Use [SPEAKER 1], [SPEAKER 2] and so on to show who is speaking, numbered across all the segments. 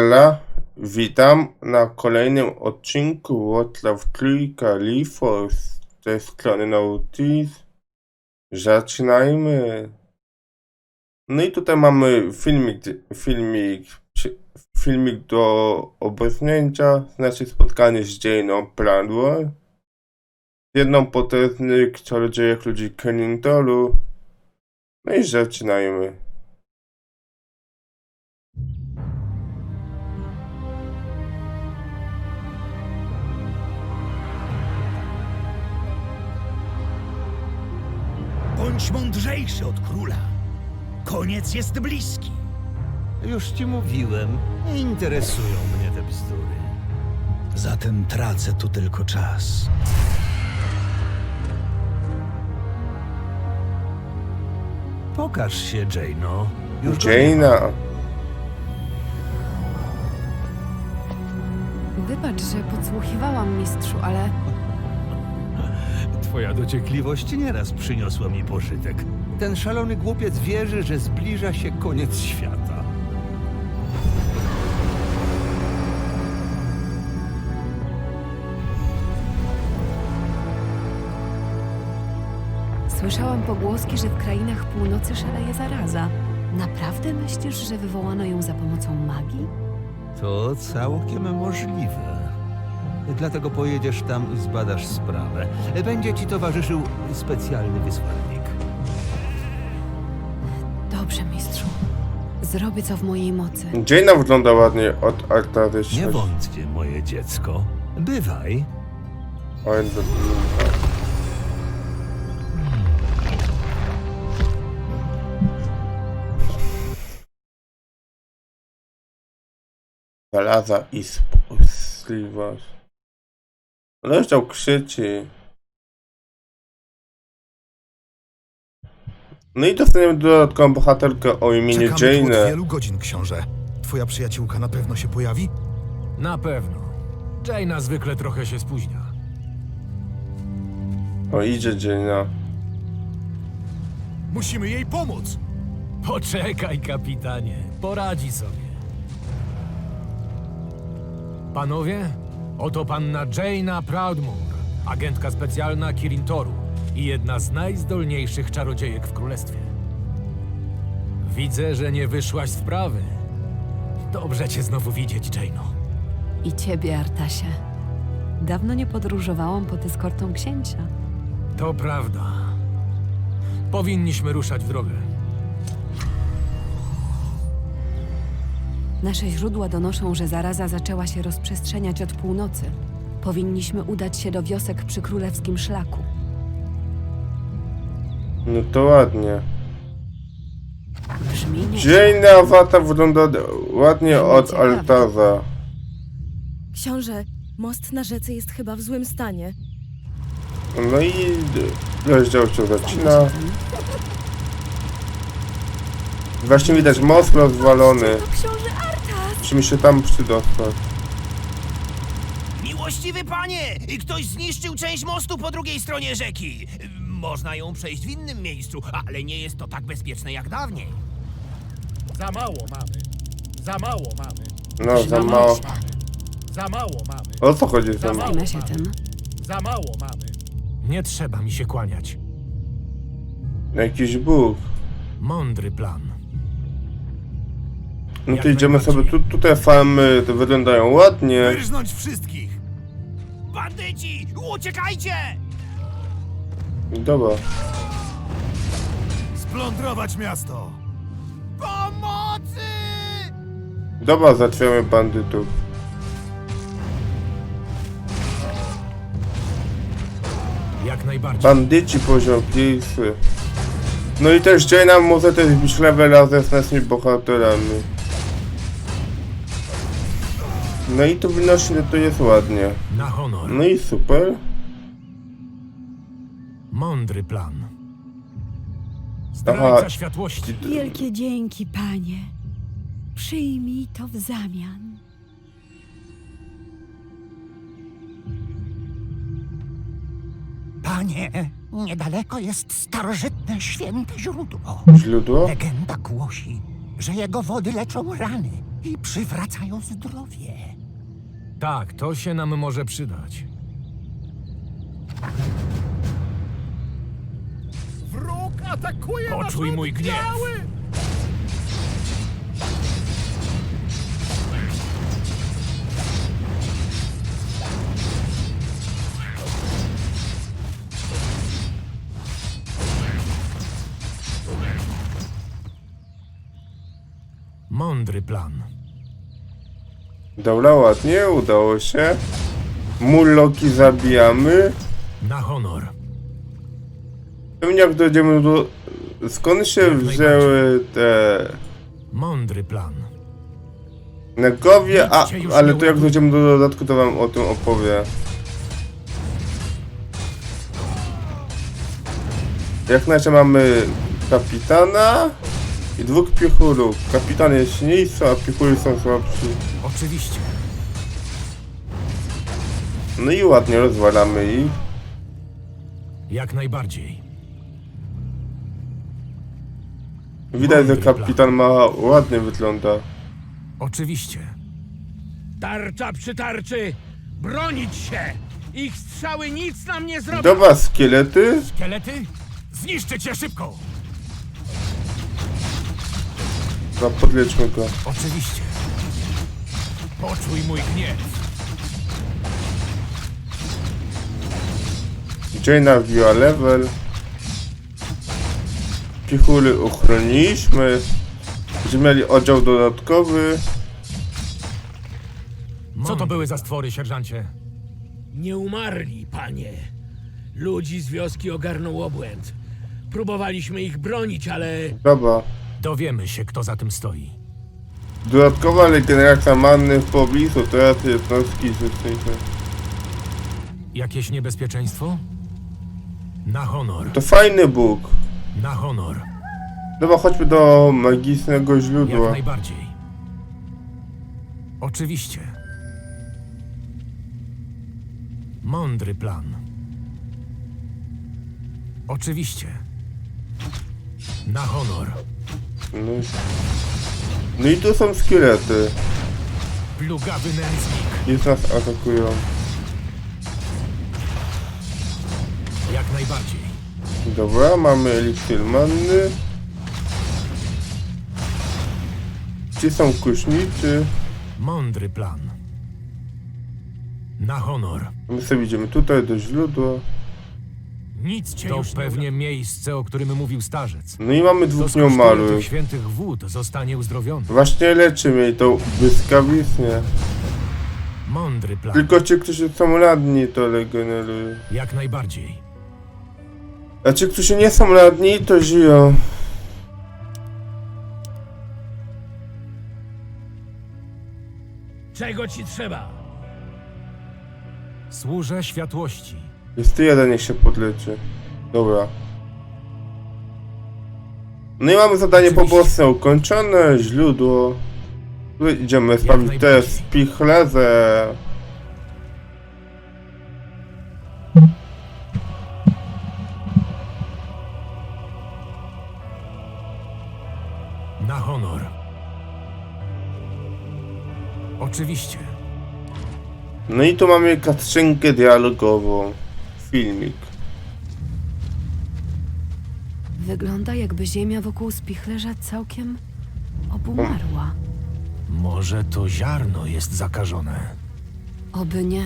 [SPEAKER 1] Tralala, witam na kolejnym odcinku Wrocław Trójka Lifor z tej strony Nautis. Zaczynajmy. No i tutaj mamy filmik, filmik, filmik do obecnięcia, znaczy spotkanie z Jane'ą Pradwell, jedną potężnych czarodziejek ludzi Kennintoru. No i zaczynajmy.
[SPEAKER 2] Bądź mądrzejszy od króla. Koniec jest bliski.
[SPEAKER 3] Już ci mówiłem, nie interesują mnie te bzdury.
[SPEAKER 2] Zatem tracę tu tylko czas.
[SPEAKER 3] Pokaż się, Jano. Już go nie.
[SPEAKER 4] Wybacz, że podsłuchiwałam, mistrzu, ale.
[SPEAKER 3] Twoja dociekliwość nieraz przyniosła mi pożytek. Ten szalony głupiec wierzy, że zbliża się koniec świata.
[SPEAKER 4] słyszałam pogłoski, że w krainach północy szaleje zaraza. Naprawdę myślisz, że wywołano ją za pomocą magii?
[SPEAKER 3] To całkiem możliwe. Dlatego pojedziesz tam i zbadasz sprawę. Będzie ci towarzyszył specjalny wysłannik.
[SPEAKER 4] Dobrze, mistrzu. Zrobię co w mojej mocy.
[SPEAKER 1] Jaina wygląda ładnie od artystyczności.
[SPEAKER 3] Nie wątpię, moje dziecko. Bywaj.
[SPEAKER 1] Oj, do piłka. Żelaza i spustliwość. Leżał krzyczy. No i dostaniemy dodatkową bohaterkę o imieniu
[SPEAKER 5] Czekamy tu od
[SPEAKER 1] Jane.
[SPEAKER 5] wielu godzin, książę. Twoja przyjaciółka na pewno się pojawi?
[SPEAKER 6] Na pewno. Jaina zwykle trochę się spóźnia.
[SPEAKER 1] O, idzie Jaina.
[SPEAKER 5] Musimy jej pomóc!
[SPEAKER 6] Poczekaj, kapitanie. Poradzi sobie. Panowie, oto panna Jaina Proudmoore, agentka specjalna Kirintoru i jedna z najzdolniejszych czarodziejek w królestwie. Widzę, że nie wyszłaś z prawy. Dobrze cię znowu widzieć, Jaino.
[SPEAKER 4] I ciebie, Artasie. Dawno nie podróżowałam pod eskortą księcia.
[SPEAKER 6] To prawda. Powinniśmy ruszać w drogę.
[SPEAKER 4] Nasze źródła donoszą, że zaraza zaczęła się rozprzestrzeniać od północy. Powinniśmy udać się do wiosek przy królewskim szlaku.
[SPEAKER 1] No to ładnie.
[SPEAKER 4] Brzmi nie.
[SPEAKER 1] Awatar wygląda ładnie od altarza.
[SPEAKER 7] Książę, most na rzece jest chyba w złym stanie.
[SPEAKER 1] No i rozdział się zaczyna. Właśnie widać most rozwalony.
[SPEAKER 7] To książę Artas!
[SPEAKER 1] Musimy się tam przydostać.
[SPEAKER 8] Miłościwy panie! Ktoś zniszczył część mostu po drugiej stronie rzeki. Można ją przejść w innym miejscu, ale nie jest to tak bezpieczne jak dawniej.
[SPEAKER 9] Za mało mamy. Za mało mamy.
[SPEAKER 1] No, za mało.
[SPEAKER 9] Za mało mamy.
[SPEAKER 1] O co chodzi?
[SPEAKER 4] Zajmę się tym.
[SPEAKER 9] Za mało mamy.
[SPEAKER 6] Nie trzeba mi się kłaniać.
[SPEAKER 1] Jakiś Bóg.
[SPEAKER 6] Mądry plan.
[SPEAKER 1] No to idziemy sobie, tu, tutaj farmy to wyglądają ładnie.
[SPEAKER 5] Wyrżnąć wszystkich!
[SPEAKER 8] Bandyci! Uciekajcie!
[SPEAKER 1] Dobra.
[SPEAKER 5] Splądrować miasto!
[SPEAKER 8] Pomocy!
[SPEAKER 1] Dobra, zatwiamy bandytów.
[SPEAKER 6] Jak najbardziej.
[SPEAKER 1] Bandyci poziom pierwszy. No i też Jaina może też być level razem z naszymi bohaterami. No i tu wynosi, to jest ładnie.
[SPEAKER 6] Na honor.
[SPEAKER 1] No i super.
[SPEAKER 6] Mądry plan.
[SPEAKER 1] Aha.
[SPEAKER 6] Zdrajca światłości.
[SPEAKER 7] Wielkie dzięki, panie. Przyjmij to w zamian.
[SPEAKER 10] Panie, niedaleko jest starożytne święte źródło.
[SPEAKER 1] Źródło?
[SPEAKER 10] Legenda głosi, że jego wody leczą rany, i przywracają zdrowie.
[SPEAKER 6] Tak, to się nam może przydać.
[SPEAKER 9] Wróg atakuje
[SPEAKER 6] Poczuj
[SPEAKER 9] nasz
[SPEAKER 6] mój gniew.
[SPEAKER 9] oddziały!
[SPEAKER 6] Mądry plan.
[SPEAKER 1] Dobra, ładnie, udało się. Mulloki zabijamy.
[SPEAKER 6] Na honor.
[SPEAKER 1] Pewnie jak dojdziemy do... Skąd się wzięły te...
[SPEAKER 6] Mądry plan.
[SPEAKER 1] Negowie, a, ale to jak dojdziemy do dodatku, to wam o tym opowiem. Jak na razie mamy kapitana i dwóch piechurów. Kapitan jest silniejszy, a piechury są słabsi.
[SPEAKER 6] Oczywiście.
[SPEAKER 1] No i ładnie rozwalamy ich.
[SPEAKER 6] Jak najbardziej.
[SPEAKER 1] Widać, że kapitan ma ładnie wygląda.
[SPEAKER 6] Oczywiście.
[SPEAKER 9] Tarcza przy tarczy! Bronić się! Ich strzały nic nam nie zrobią!
[SPEAKER 1] Dobra, szkielety.
[SPEAKER 6] Szkielety? Zniszczę cię szybko!
[SPEAKER 1] Podleczmy go.
[SPEAKER 6] Oczywiście. Poczuj mój gniew.
[SPEAKER 1] Jaina wbiła level. Pichury uchroniliśmy. Będziemy mieli oddział dodatkowy.
[SPEAKER 6] Co to były za stwory, sierżancie?
[SPEAKER 9] Nie umarli, panie. Ludzi z wioski ogarnął obłęd. Próbowaliśmy ich bronić, ale
[SPEAKER 1] Dobra.
[SPEAKER 6] Dowiemy się, kto za tym stoi.
[SPEAKER 1] Dodatkowa regeneracja manny w pobliżu. Teraz jednostki życznicze.
[SPEAKER 6] Jakieś niebezpieczeństwo? Na honor.
[SPEAKER 1] To fajny Bóg.
[SPEAKER 6] Na honor.
[SPEAKER 1] Dobra, chodźmy do magicznego
[SPEAKER 6] Jak
[SPEAKER 1] źródła.
[SPEAKER 6] najbardziej. Oczywiście. Mądry plan. Oczywiście. Na honor.
[SPEAKER 1] No i, no i tu są szkielety.
[SPEAKER 6] Plugawy nędznik.
[SPEAKER 1] Nas atakują.
[SPEAKER 6] Jak najbardziej.
[SPEAKER 1] Dobra, mamy eliksir manny. Ci są kusznicy.
[SPEAKER 6] Mądry plan. Na honor.
[SPEAKER 1] My sobie idziemy tutaj do źródła.
[SPEAKER 6] Nic cię to pewnie miejsce, o którym mówił starzec.
[SPEAKER 1] No i mamy
[SPEAKER 6] Kto
[SPEAKER 1] dwóch
[SPEAKER 6] skosztuje tych świętych wód, zostanie uzdrowiony.
[SPEAKER 1] Właśnie leczymy i to błyskawicznie.
[SPEAKER 6] Mądry plan.
[SPEAKER 1] Tylko ci, którzy są radni, to regenerują.
[SPEAKER 6] Jak najbardziej.
[SPEAKER 1] A ci, którzy nie są radni, to żyją.
[SPEAKER 9] czego ci trzeba?
[SPEAKER 6] Służę światłości.
[SPEAKER 1] Jest tu jeden, niech się podleczy. Dobra. No i mamy zadanie
[SPEAKER 6] Oczywiście.
[SPEAKER 1] poboczne ukończone, źródło. Tutaj idziemy sprawdzić te spichleze.
[SPEAKER 6] Na honor. Oczywiście.
[SPEAKER 1] No i tu mamy katrzynkę dialogową. Filmik.
[SPEAKER 4] Wygląda jakby ziemia wokół spichlerza całkiem obumarła.
[SPEAKER 6] Może to ziarno jest zakażone.
[SPEAKER 4] Oby nie.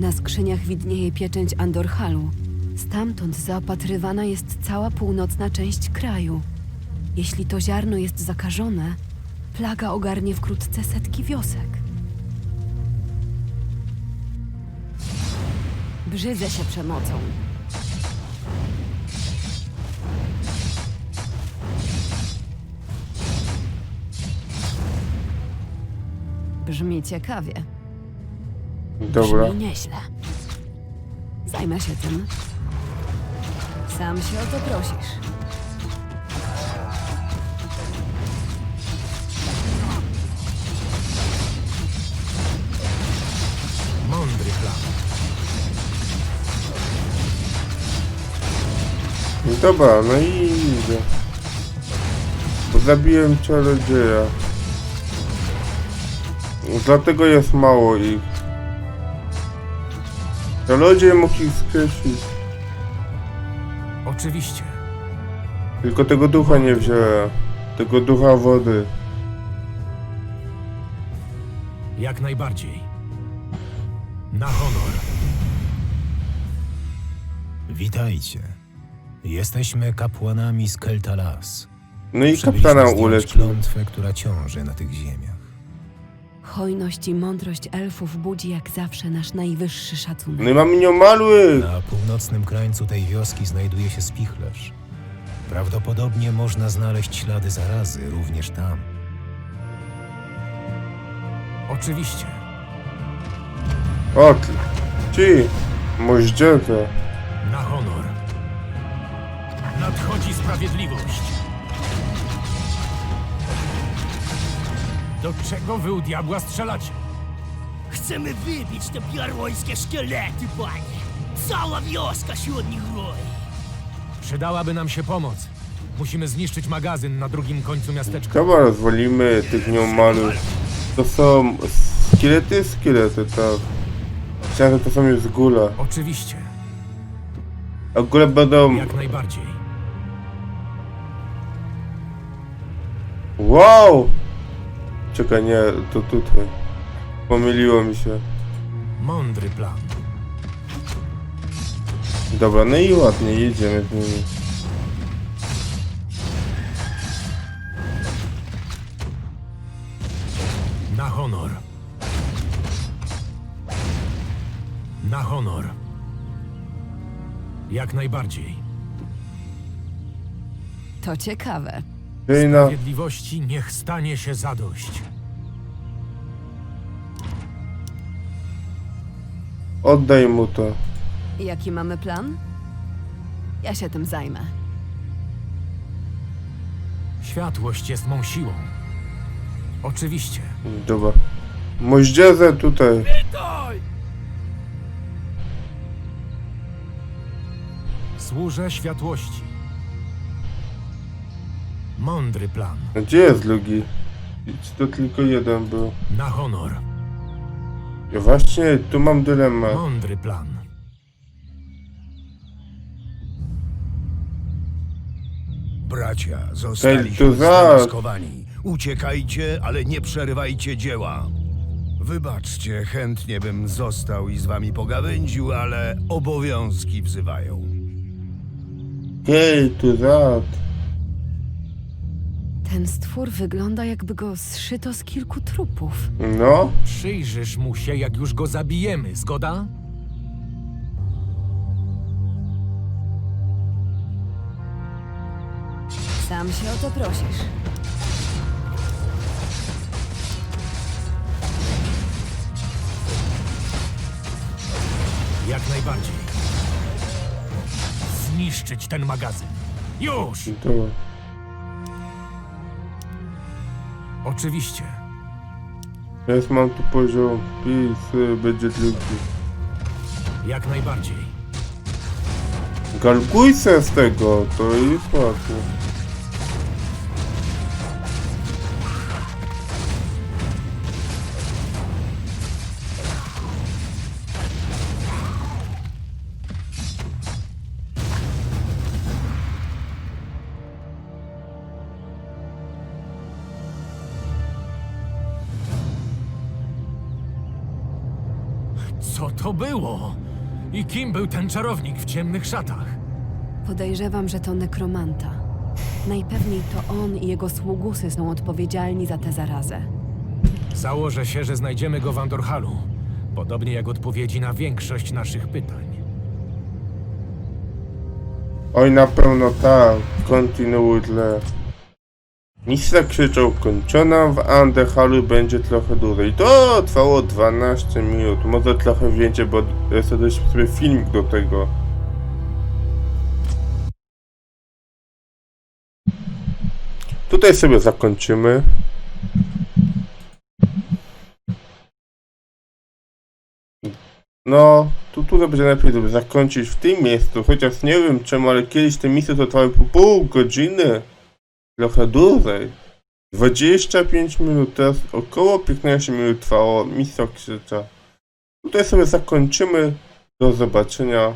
[SPEAKER 4] Na skrzyniach widnieje pieczęć Andorhalu. Stamtąd zaopatrywana jest cała północna część kraju. Jeśli to ziarno jest zakażone, plaga ogarnie wkrótce setki wiosek. Brzydzę się przemocą. Brzmi ciekawie.
[SPEAKER 1] Dobra.
[SPEAKER 4] Brzmi nieźle. Zajmę się tym. Sam się o to prosisz.
[SPEAKER 1] Dobra, no i idę. Bo zabiłem czarodzieja. Dlatego jest mało ich. Ludzie mógł ich skreślić.
[SPEAKER 6] Oczywiście.
[SPEAKER 1] Tylko tego ducha nie wziąłem. Tego ducha wody.
[SPEAKER 6] Jak najbardziej. Na honor.
[SPEAKER 11] Witajcie. Jesteśmy kapłanami z Keltalas.
[SPEAKER 1] No i kapitana uleczył.
[SPEAKER 11] klątwę, która ciąży na tych ziemiach.
[SPEAKER 4] Hojność i mądrość elfów budzi jak zawsze nasz najwyższy szacunek.
[SPEAKER 1] No i mamy nią mały.
[SPEAKER 11] Na północnym krańcu tej wioski znajduje się spichlerz. Prawdopodobnie można znaleźć ślady zarazy również tam.
[SPEAKER 6] Oczywiście.
[SPEAKER 1] O, ty. Ci. Moździerze.
[SPEAKER 6] Sprawiedliwość. Do czego wy u diabła strzelacie?
[SPEAKER 2] Chcemy wybić te biarońskie szkielety, panie. Cała wioska się od nich roi.
[SPEAKER 6] Przydałaby nam się pomoc. Musimy zniszczyć magazyn na drugim końcu miasteczka.
[SPEAKER 1] Dobra, rozwalimy tych nieomalów. To są szkielety, szkielety, tak. Myślałem, że to są już góle.
[SPEAKER 6] Oczywiście.
[SPEAKER 1] A góle będą...
[SPEAKER 6] Jak najbardziej.
[SPEAKER 1] Wow! Czekaj, nie, to tutaj. Pomyliło mi się.
[SPEAKER 6] Mądry plan.
[SPEAKER 1] Dobra, no i ładnie, jedziemy z nimi.
[SPEAKER 6] Na honor. Na honor. Jak najbardziej.
[SPEAKER 4] To ciekawe.
[SPEAKER 1] Ej, na...
[SPEAKER 6] Sprawiedliwości niech stanie się zadość.
[SPEAKER 1] Oddaj mu to.
[SPEAKER 4] Jaki mamy plan? Ja się tym zajmę.
[SPEAKER 6] Światłość jest mą siłą. Oczywiście.
[SPEAKER 1] Dobra. Moździerze tutaj.
[SPEAKER 6] Służę światłości. Mądry plan.
[SPEAKER 1] A Gdzie jest drugi? Czy to tylko jeden był?
[SPEAKER 6] Na honor.
[SPEAKER 1] Ja właśnie, tu mam dylemat.
[SPEAKER 6] Mądry plan.
[SPEAKER 2] Bracia,
[SPEAKER 1] tu za-
[SPEAKER 2] zdemaskowani. Uciekajcie, ale nie przerywajcie dzieła. Wybaczcie, chętnie bym został i z wami pogawędził, ale obowiązki wzywają.
[SPEAKER 1] Hej, tu za.
[SPEAKER 4] Ten stwór wygląda jakby go zszyto z kilku trupów.
[SPEAKER 1] No,
[SPEAKER 6] Przyjrzysz mu się, jak już go zabijemy, zgoda?
[SPEAKER 4] Sam się o to prosisz.
[SPEAKER 6] Jak najbardziej. Zniszczyć ten magazyn. Już!
[SPEAKER 1] dobra.
[SPEAKER 6] Oczywiście.
[SPEAKER 1] Jest mam tu poziom. Pis, y, będzie drugi.
[SPEAKER 6] Jak najbardziej.
[SPEAKER 1] Galkuj se z tego, to jest łatwo.
[SPEAKER 6] To było? I kim był ten czarownik w ciemnych szatach?
[SPEAKER 4] Podejrzewam, że to nekromanta. Najpewniej to on i jego sługusy są odpowiedzialni za tę zarazę.
[SPEAKER 6] Założę się, że znajdziemy go w Andorhalu. Podobnie jak odpowiedzi na większość naszych pytań.
[SPEAKER 1] Oj, na pewno tak. Kontynuuj tle. Misja krzyczał kończona, w Andehalu będzie trochę dłużej. To trwało 12 minut, może trochę więcej, bo zrobiliśmy sobie filmik do tego. Tutaj sobie zakończymy. No, tu, tu będzie lepiej żeby zakończyć w tym miejscu, chociaż nie wiem czemu, ale kiedyś te misje trwały po pół godziny. Trochę dłużej. 25 minut, teraz około 15 minut trwało misja krzycza. Tutaj sobie zakończymy. Do zobaczenia.